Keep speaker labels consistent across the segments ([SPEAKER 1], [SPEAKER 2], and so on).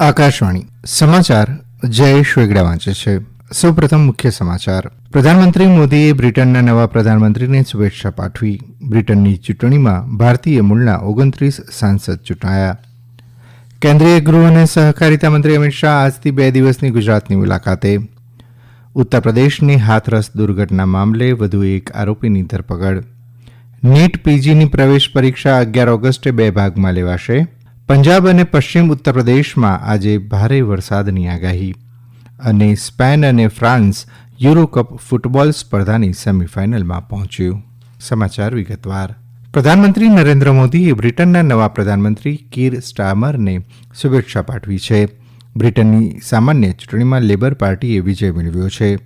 [SPEAKER 1] આકાશવાણી સમાચાર જયેશ વેગડા વાંચે છે. સૌપ્રથમ મુખ્ય સમાચાર. પ્રધાનમંત્રી મોદીએ બ્રિટનના નવા પ્રધાનમંત્રીને શુભેચ્છા પાઠવી. બ્રિટનની ચૂંટણીમાં ભારતીય મૂળના ઓગણત્રીસ સાંસદ ચૂંટાયા. કેન્દ્રીય ગૃહ અને સહકારિતા મંત્રી અમિત શાહ આજથી બે દિવસની ગુજરાતની મુલાકાતે. ઉત્તર પ્રદેશની હાથરસ દુર્ઘટના મામલે વધુ એક આરોપીની ધરપકડ. નીટ પીજીની પ્રવેશ પરીક્ષા અગિયાર ઓગસ્ટે બે ભાગમાં લેવાશે. પંજાબ અને પશ્ચિમ ઉત્તર પ્રદેશમાં આજે ભારે વરસાદની આગાહી અને સ્પેન અને ફ્રાન્સ યુરો કપ ફૂટબોલ સ્પર્ધાની સેમીફાઇનલમાં પહોંચ્યું. સમાચાર વિગતવાર. પ્રધાનમંત્રી નરેન્દ્ર મોદીએ બ્રિટનના નવા પ્રધાનમંત્રી કીર સ્ટામરને શુભેચ્છા પાઠવી છે. બ્રિટનની સામાન્ય ચૂંટણીમાં લેબર પાર્ટીએ વિજય મેળવ્યો છે.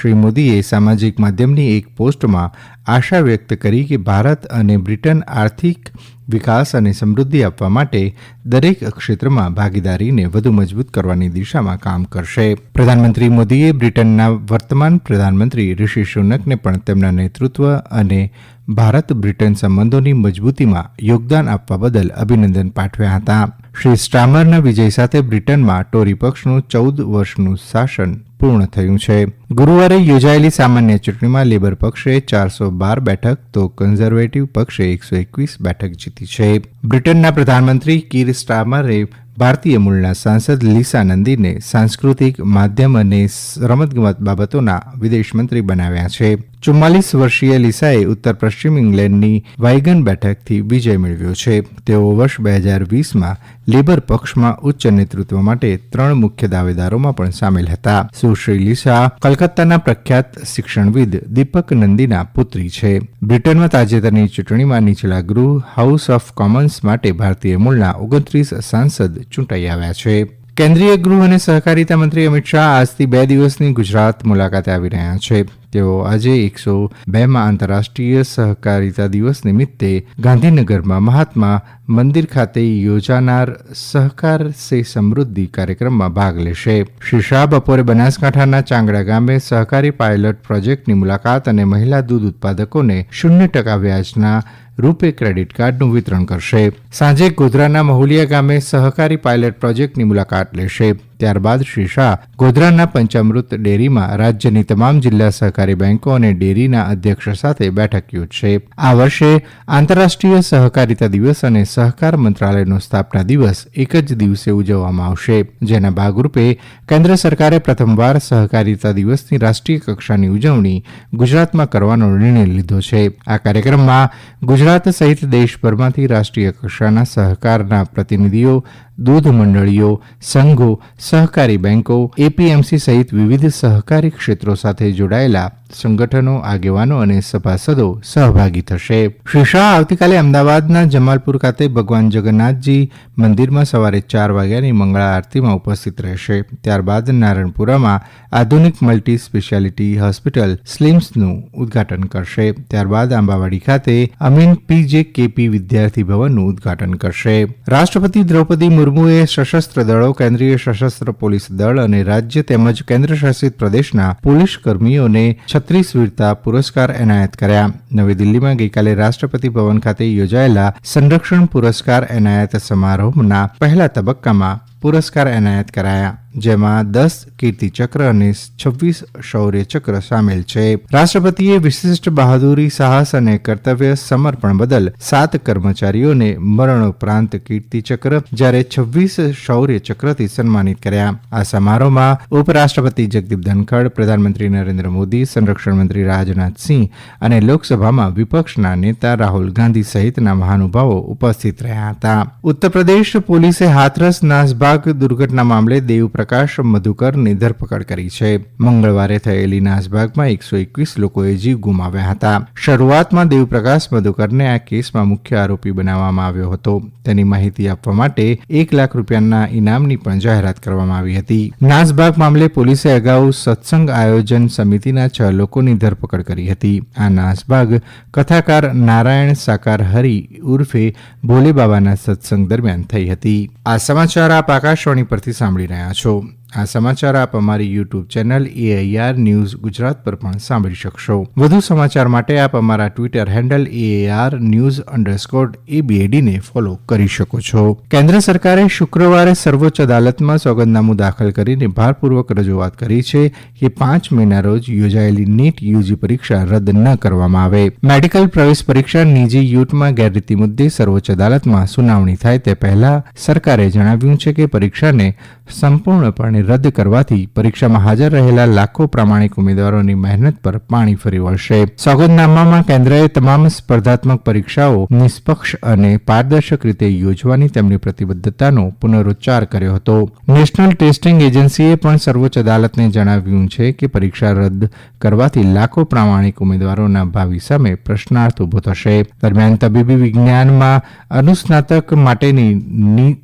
[SPEAKER 1] શ્રી મોદીએ સામાજિક માધ્યમની એક પોસ્ટમાં આશા વ્યક્ત કરી કે ભારત અને બ્રિટન આર્થિક વિકાસ અને સમૃદ્ધિ આપવા માટે દરેક ક્ષેત્રમાં ભાગીદારીને વધુ મજબૂત કરવાની દિશામાં કામ કરશે. પ્રધાનમંત્રી મોદીએ બ્રિટનના વર્તમાન પ્રધાનમંત્રી ઋષિ સુનકને પણ તેમના નેતૃત્વ અને ભારત બ્રિટન સંબંધોની મજબૂતીમાં યોગદાન આપવા બદલ અભિનંદન પાઠવ્યા હતા. શ્રી સ્ટામરના વિજય સાથે બ્રિટનમાં ટોરી પક્ષનું ચૌદ વર્ષનું શાસન પૂર્ણ થયું છે. ગુરુવારે યોજાયેલી સામાન્ય ચૂંટણીમાં લેબર પક્ષે ચારસો બાર બેઠક તો કન્ઝર્વેટિવ પક્ષે એકસો એકવીસ બેઠક જીતી છે. બ્રિટનના પ્રધાનમંત્રી કીર સ્ટામરે ભારતીય મૂળના સાંસદ લીસા નંદીને સાંસ્કૃતિક માધ્યમ અને રમતગમત બાબતોના વિદેશમંત્રી બનાવ્યા છે. ચુમ્માલીસ વર્ષીય લીસાએ ઉત્તર પશ્ચિમ ઇંગ્લેન્ડની વાઇગન બેઠકથી વિજય મેળવ્યો છે. તેઓ વર્ષ બે હજાર વીસમાં લેબર પક્ષમાં ઉચ્ચ નેતૃત્વ માટે ત્રણ મુખ્ય દાવેદારોમાં પણ સામેલ હતા. સુશ્રી લીસા કલકત્તાના પ્રખ્યાત શિક્ષણવિદ દીપક નંદીના પુત્રી છે. બ્રિટનમાં તાજેતરની ચૂંટણીમાં નીચલા ગૃહ હાઉસ ઓફ કોમન્સ માટે ભારતીય મૂળના ઓગણત્રીસ સાંસદ ચૂંટાઈ આવ્યા છે. કેન્દ્રીય ગૃહ અને સહકારિતા મંત્રી અમિત શાહ આજથી બે દિવસની ગુજરાત મુલાકાતે આવી રહ્યા છે. તેઓ આજે એકસો બેમાં આંતરરાષ્ટ્રીય સહકારિતા દિવસ નિમિત્તે ગાંધીનગરમાં મહાત્મા મંદિર ખાતે યોજાનાર સહકાર સે સમૃદ્ધિ કાર્યક્રમમાં ભાગ લેશે. શ્રી શાહ બપોરે બનાસકાંઠાના ચાંગડા ગામે સહકારી પાયલટ પ્રોજેક્ટની મુલાકાત અને મહિલા દૂધ ઉત્પાદકોને શૂન્ય ટકા વ્યાજના રૂપે ક્રેડિટ કાર્ડનું વિતરણ કરશે. સાંજે ગોધરાના મહુલિયા ગામે સહકારી પાયલટ પ્રોજેક્ટની મુલાકાત લેશે. ત્યારબાદ શ્રી શાહ ગોધરાના પંચામૃત ડેરીમાં રાજ્યની તમામ જિલ્લા સહકારી બેન્કો અને ડેરીના અધ્યક્ષ સાથે બેઠક યોજશે. આ વર્ષે આંતરરાષ્ટ્રીય સહકારિતા દિવસ અને સહકાર મંત્રાલયનો સ્થાપના દિવસ એક જ દિવસે ઉજવવામાં આવશે. જેના ભાગરૂપે કેન્દ્ર સરકારે પ્રથમવાર સહકારિતા દિવસની રાષ્ટ્રીય કક્ષાની ઉજવણી ગુજરાતમાં કરવાનો નિર્ણય લીધો છે. આ કાર્યક્રમમાં ગુજરાત સહિત દેશભરમાંથી રાષ્ટ્રીય કક્ષાના સહકારના પ્રતિનિધિઓ, દૂધ મંડળીઓ, સંઘો સહકારી બેન્કો એપીએમસી સહિત વિવિધ સહકારી ક્ષેત્રો સાથે જોડાયેલા સંગઠનો, આગેવાનો અને સભાસદો સહભાગી થશે. શ્રી શાહ આવતીકાલે અમદાવાદના જમાલપુર ખાતે ભગવાન જગન્નાથજી મંદિરમાં સવારે ચાર વાગ્યાની મંગળા આરતીમાં ઉપસ્થિત રહેશે. ત્યારબાદ નારણપુરામાં આધુનિક મલ્ટી સ્પેશિયાલિટી હોસ્પિટલ સ્લિમ્સનું ઉદઘાટન કરશે. ત્યારબાદ આંબાવાડી ખાતે અમીન પીજે કેપી વિદ્યાર્થી ભવનનું ઉદ્ઘાટન કરશે. રાષ્ટ્રપતિ દ્રૌપદી મુર્મુએ સશસ્ત્ર દળો, કેન્દ્રીય સશસ્ત્ર પોલીસ દળ અને રાજ્ય તેમજ કેન્દ્રશાસિત પ્રદેશના પોલીસ કર્મીઓને છત્રીસ વીરતા પુરસ્કાર એનાયત કર્યા. નવી દિલ્હીમાં ગઈકાલે રાષ્ટ્રપતિ ભવન ખાતે યોજાયેલા સંરક્ષણ પુરસ્કાર એનાયત સમારોહના પહેલા તબક્કામાં પુરસ્કાર એનાયત કરાયા. જેમાં દસ કીર્તિચક્ર અને છવ્વીસ શૌર્યચક્ર સામેલ છે. રાષ્ટ્રપતિએ વિશિષ્ટ બહાદુરી, સાહસ અને કર્તવ્ય સમર્પણ બદલ સાત કર્મચારીઓને મરણોપરાંત કીર્તિચક્ર જ્યારે છવ્વીસ શૌર્યચક્રથી સન્માનિત કર્યા. આ સમારોહમાં ઉપરાષ્ટ્રપતિ જગદીપ ધનખડ, પ્રધાનમંત્રી નરેન્દ્ર મોદી, સંરક્ષણ મંત્રી રાજનાથસિંહ અને લોકસભામાં વિપક્ષના નેતા રાહુલ ગાંધી સહિતના મહાનુભાવો ઉપસ્થિત રહ્યા હતા. ઉત્તરપ્રદેશ પોલીસે હાથરસ, નાસભાગ, દુર્ઘટના મામલે દેવ પ્રકાશ મધુકરની ધરપકડ કરી છે. મંગળવારે થયેલી નાસભાગમાં એકસો એકવીસ લોકોએ જીવ ગુમાવ્યા હતા. શરૂઆતમાં દેવપ્રકાશ મધુકરને આ કેસમાં મુખ્ય આરોપી બનાવવામાં આવ્યો હતો. તેની માહિતી આપવા માટે એક લાખ રૂપિયાના ઇનામની પણ જાહેરાત કરવામાં આવી હતી. નાસભાગ મામલે પોલીસે અગાઉ સત્સંગ આયોજન સમિતિના છ લોકોની ધરપકડ કરી હતી. આ નાસભાગ કથાકાર નારાયણ સાકાર હરી ઉર્ફે ભોલે બાબાના સત્સંગ દરમિયાન થઈ હતી. આ સમાચાર આપ આકાશવાણી પરથી સાંભળી રહ્યા છો. આ સમાચાર આપ અમારી YouTube channel AIR news Gujarat પર પણ સાંભળી શકશો. વધુ સમાચાર માટે આપ અમારા Twitter handle AIR news underscore એબીએડીને follow કરી શકો છો. કેન્દ્ર સરકારે શુક્રવારે સર્વોચ્ચ અદાલતમાં સોગંદનામું દાખલ કરીને ભારપૂર્વક રજૂઆત કરી છે કે પાંચ મેના રોજ યોજાયેલી નીટ યુજી પરીક્ષા રદ ન કરવામાં આવે. મેડિકલ પ્રવેશ પરીક્ષા નીજી યુટમાં ગેરરીતિ મુદ્દે સર્વોચ્ચ અદાલતમાં સુનાવણી થાય તે પહેલા સરકારે જણાવ્યું છે કે પરીક્ષાને સંપૂર્ણપણે રદ કરવાથી પરીક્ષામાં હાજર રહેલા લાખો પ્રામાણિક ઉમેદવારોની મહેનત પર પાણી ફરી વળશે. સોગંદનામામાં કેન્દ્રએ તમામ સ્પર્ધાત્મક પરીક્ષાઓ નિષ્પક્ષ અને પારદર્શક રીતે યોજવાની તેમની પ્રતિબદ્ધતાનો પુનરોચ્ચાર કર્યો હતો. નેશનલ ટેસ્ટિંગ એજન્સીએ પણ સર્વોચ્ચ અદાલતને જણાવ્યું છે કે પરીક્ષા રદ કરવાથી લાખો પ્રામાણિક ઉમેદવારોના ભાવિ સામે પ્રશ્નાર્થ ઊભો થશે. દરમિયાન તબીબી વિજ્ઞાનમાં અનુસ્નાતક માટેની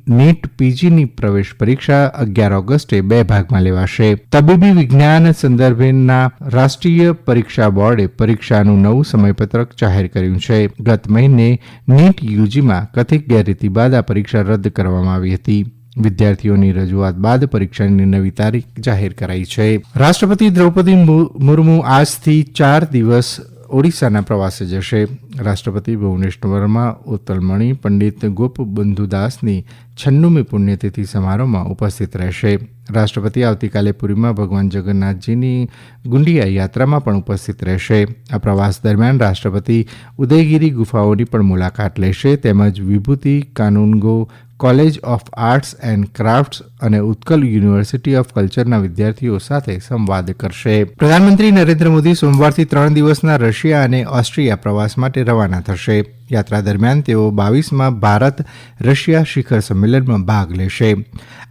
[SPEAKER 1] નીટ પીજીની પ્રવેશ પરીક્ષા અગિયાર ઓગસ્ટે બે ભાગમાં લેવાશે. તબીબી વિજ્ઞાન સંદર્ભેના રાષ્ટ્રીય પરીક્ષા બોર્ડે પરીક્ષાનું નવું સમયપત્રક જાહેર કર્યું છે. ગત મહિને નીટ યુજીમાં કથિત ગેરરીતિ બાદ આ પરીક્ષા રદ કરવામાં આવી હતી. વિદ્યાર્થીઓની રજૂઆત બાદ પરીક્ષાની નવી તારીખ જાહેર કરાઈ છે. રાષ્ટ્રપતિ દ્રૌપદી મુર્મુ આજથી ચાર દિવસ ઓડિશાના પ્રવાસે જશે. રાષ્ટ્રપતિ ભુવનેશ્વરમાં ઉત્તલમણી, પંડિત ગોપબંધુદાસની છન્નુમી પુણ્યતિથિ સમારોહમાં ઉપસ્થિત રહેશે. રાષ્ટ્રપતિ આવતીકાલે પુરીમાં ભગવાન જગન્નાથજીની ગુંડિયા યાત્રામાં પણ ઉપસ્થિત રહેશે. આ પ્રવાસ દરમિયાન રાષ્ટ્રપતિ ઉદયગીરી ગુફાઓની પણ મુલાકાત લેશે. તેમજ Vibhuti, Kanungo college of arts and crafts અને ઉત્કલ યુનિવર્સિટી ઓફ કલ્ચરના વિદ્યાર્થીઓ સાથે સંવાદ કરશે. પ્રધાનમંત્રી નરેન્દ્ર મોદી સોમવારથી ત્રણ દિવસના રશિયા અને ઓસ્ટ્રિયા પ્રવાસ માટે રવાના થશે. યાત્રા દરમિયાન તેઓ બાવીસમાં ભારત રશિયા શિખર સંમેલનમાં ભાગ લેશે.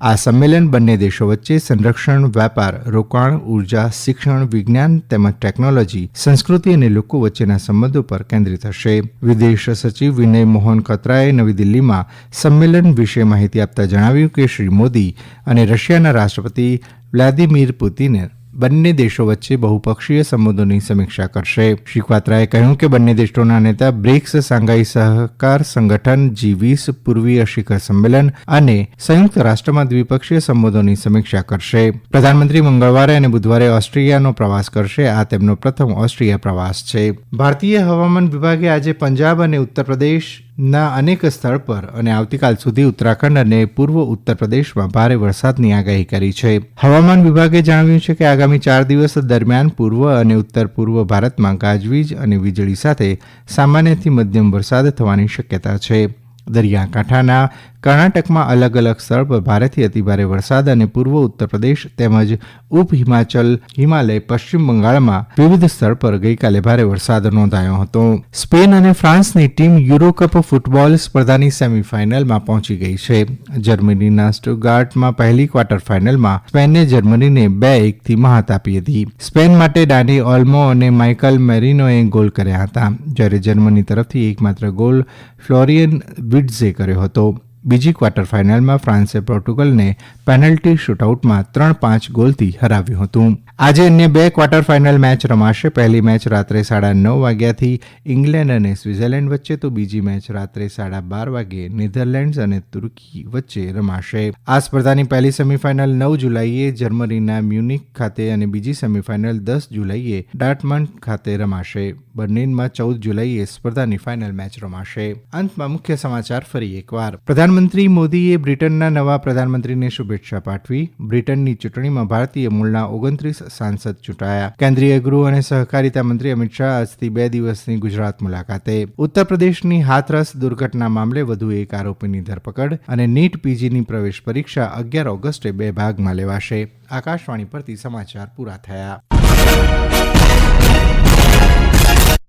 [SPEAKER 1] આ સંમેલન બંને દેશો વચ્ચે સંરક્ષણ, વેપાર, રોકાણ, ઊર્જા, શિક્ષણ, વિજ્ઞાન તેમજ ટેકનોલોજી, સંસ્કૃતિ અને લોકો વચ્ચેના સંબંધો પર કેન્દ્રિત હશે. વિદેશ સચિવ વિનય મોહન કતરાએ નવી દિલ્હીમાં સંમેલન વિશે માહિતી આપતા જણાવ્યું કે શ્રી મોદી અને રશિયાના રાષ્ટ્રપતિ વ્લાદિમીર પુતિને બંને દેશો વચ્ચે બહુપક્ષીય સંબંધોની સમીક્ષા કરશે. શ્રી ક્વાત્રાએ કહ્યું કે બંને દેશોના નેતા બ્રિક્સ સાંઘાઈ સહકાર સંગઠન જી વીસ પૂર્વીય શિખર સંમેલન અને સંયુક્ત રાષ્ટ્રમાં દ્વિપક્ષીય સંબંધોની સમીક્ષા કરશે. પ્રધાનમંત્રી મંગળવારે અને બુધવારે ઓસ્ટ્રેલિયાનો પ્રવાસ કરશે. આ તેમનો પ્રથમ ઓસ્ટ્રેલિયા પ્રવાસ છે. ભારતીય હવામાન વિભાગે આજે પંજાબ અને ઉત્તર પ્રદેશ ના, અનેક સ્થળ પર અને આવતીકાલ સુધી ઉત્તરાખંડ અને પૂર્વ ઉત્તર પ્રદેશમાં ભારે વરસાદની આગાહી કરી છે. હવામાન વિભાગે જણાવ્યું છે કે આગામી ચાર દિવસ દરમિયાન પૂર્વ અને ઉત્તર પૂર્વ ભારતમાં ગાજવીજ અને વીજળી સાથે સામાન્યથી મધ્યમ વરસાદ થવાની શક્યતા છે. દરિયાકાંઠાના કર્ણાટકમાં અલગ અલગ સ્થળ પર ભારેથી અતિભારે વરસાદ અને પૂર્વ ઉત્તર પ્રદેશ તેમજ ઉપ હિમાચલ, હિમાલય, પશ્ચિમ બંગાળમાં વિવિધ સ્થળ પર ગઈકાલે ભારે વરસાદ નોંધાયો હતો. સ્પેન અને ફ્રાન્સની ટીમ યુરોકપ ફૂટબોલ સ્પર્ધાની સેમીફાઇનલમાં પહોંચી ગઈ છે. જર્મનીના સ્ટુગાર્ટમાં પહેલી ક્વાર્ટર ફાઇનલમાં સ્પેને જર્મનીને બે એકથી મહાત આપી હતી. સ્પેન માટે ડાની ઓલ્મો અને માઇકલ મેરિનોએ ગોલ કર્યા હતા. જ્યારે જર્મની તરફથી એકમાત્ર ગોલ ફ્લોરિયન વિડ્ઝે કર્યો હતો. બીજી ક્વાર્ટર ફાઇનલમાં ફ્રાન્સે પોર્ટુગલને પેનલ્ટી શૂટઆઉટમાં ત્રણ પાંચ ગોલથી હરાવ્યું હતું. આજે અન્ય બે ક્વાર્ટર ફાઇનલ મેચ રમાશે. પહેલી મેચ રાત્રે સાડા નવ વાગ્યાથી ઇંગ્લેન્ડ અને સ્વિટ્ઝરલેન્ડ વચ્ચે, તો બીજી મેચ રાત્રે સાડા બાર વાગ્યે નેધરલેન્ડ્સ અને તુર્કી વચ્ચે રમાશે. આ સ્પર્ધાની પહેલી સેમીફાઇનલ નવ જુલાઈએ જર્મનીના મ્યુનિક ખાતે અને બીજી સેમીફાઇનલ દસ જુલાઈએ ડાર્ટમંડ ખાતે રમાશે. બર્લિનમાં ચૌદ જુલાઈએ સ્પર્ધાની ફાઇનલ મેચ રમાશે. અંતમાં મુખ્ય સમાચાર ફરી એકવાર. પ્રધાનમંત્રી મોદીએ બ્રિટનના નવા પ્રધાનમંત્રીને શુભેચ્છા પાઠવી. બ્રિટનની ચૂંટણીમાં ભારતીય મૂળના ઓગણત્રીસ સાંસદ ચૂંટાયા. કેન્દ્રીય ગૃહ અને સહકારિતા મંત્રી અમિત શાહ આજથી બે દિવસની ગુજરાત મુલાકાતે. ઉત્તર પ્રદેશની હાથરસ દુર્ઘટના મામલે વધુ એક આરોપીની ધરપકડ અને નીટ પીજીની પ્રવેશ પરીક્ષા અગિયાર ઓગસ્ટે બે ભાગમાં લેવાશે. આકાશવાણી પરથી સમાચાર પૂરા થયા.